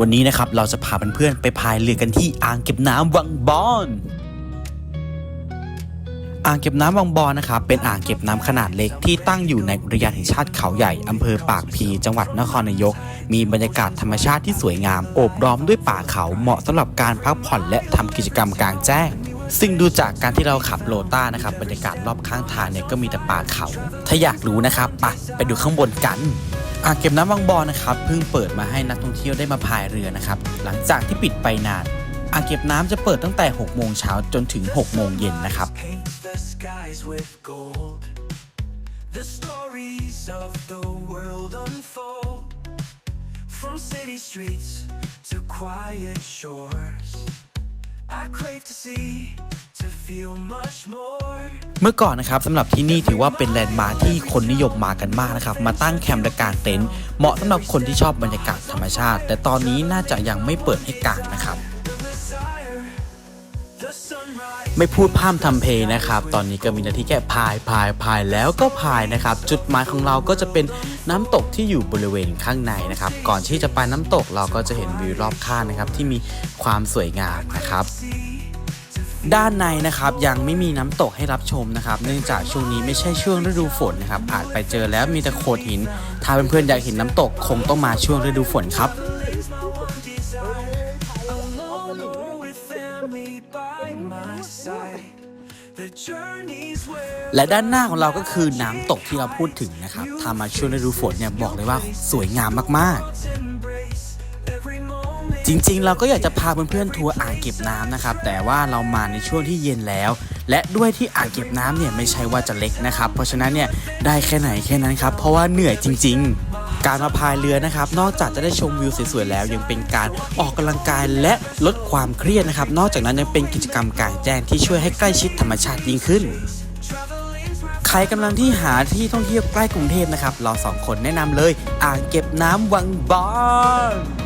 วันนี้นะครับเราจะพาเพื่อนๆไปพายเรือกันที่อ่างเก็บน้ำวังบอนอ่างเก็บน้ำวังบอนนะครับเป็นอ่างเก็บน้ำขนาดเล็กที่ตั้งอยู่ในอุทยานแห่งชาติเขาใหญ่อำเภอปากพี จังหวัดนครนายก มีบรรยากาศธรรมชาติที่สวยงามโอบล้อมด้วยป่าเขาเหมาะสำหรับการพักผ่อนและทำกิจกรรมกลางแจ้ง ซึ่งดูจากการที่เราขับโลต้านะครับบรรยากาศรอบข้างทางเนี่ยก็มีแต่ป่าเขา ถ้าอยากรู้นะครับไปไปดูข้างบนกัน อ่างเก็บน้ำวังบอนนะครับเพิ่งเปิดมาให้นักท่องเที่ยวได้มาพายเรือนะครับหลังจากที่ปิดไปนานอ่างเก็บน้ำจะเปิดตั้งแต่ 6 โมงเช้าจนถึง 6 โมงเย็นนะครับ From city streets to quiet shores. I crave to see, เมื่อก่อนนะครับสำหรับที่นี่ถือว่าเป็นแลนด์มาร์คที่คนนิยมมากันมากนะครับ มาตั้งแคมป์และกางเต็นท์เหมาะสำหรับคนที่ชอบบรรยากาศธรรมชาติ แต่ตอนนี้น่าจะยังไม่เปิดให้กางนะครับ ไม่พูดพร่ำทำเพลงนะครับ ตอนนี้ก็มีหน้าที่แค่พายพายพายแล้วก็พายนะครับ จุดหมายของเราก็จะเป็นน้ำตกที่อยู่บริเวณข้างในนะครับ ก่อนที่จะไปน้ำตกเราก็จะเห็นวิวรอบข้างนะครับ ที่มีความสวยงามนะครับ ด้านในนะครับยังไม่มีน้ำตกให้รับชมนะครับเนื่องจากช่วงนี้ไม่ใช่ช่วงฤดูฝนนะครับอาจไปเจอแล้วมีแต่โขดหิน ถ้าเพื่อนๆอยากเห็นน้ำตกคงต้องมาช่วงฤดูฝนครับ และด้านหน้าของเราก็คือน้ำตกที่เราพูดถึงนะครับถ้ามาช่วงฤดูฝนเนี่ยบอกเลยว่าสวยงามมากๆ จริงๆ เราก็อยากจะพาเพื่อนๆทัวร์อ่างเก็บน้ำนะครับ แต่ว่าเรามาในช่วงที่เย็นแล้ว และด้วยที่อ่างเก็บน้ำเนี่ยไม่ใช่ว่าจะเล็กนะครับ เพราะฉะนั้นเนี่ยได้แค่ไหนแค่นั้นครับ เพราะว่าเหนื่อยจริง ๆ การมาพายเรือนะครับ นอกจากจะได้ชมวิวสวยๆแล้ว ยังเป็นการออกกำลังกายและลดความเครียดนะครับ นอกจากนั้นยังเป็นกิจกรรมกลางแจ้งที่ช่วยให้ใกล้ชิดธรรมชาติยิ่งขึ้นใครกำลังที่หาที่ท่องเที่ยวใกล้กรุงเทพนะครับ เราสองคนแนะนำเลย อ่างเก็บน้ำวังบอน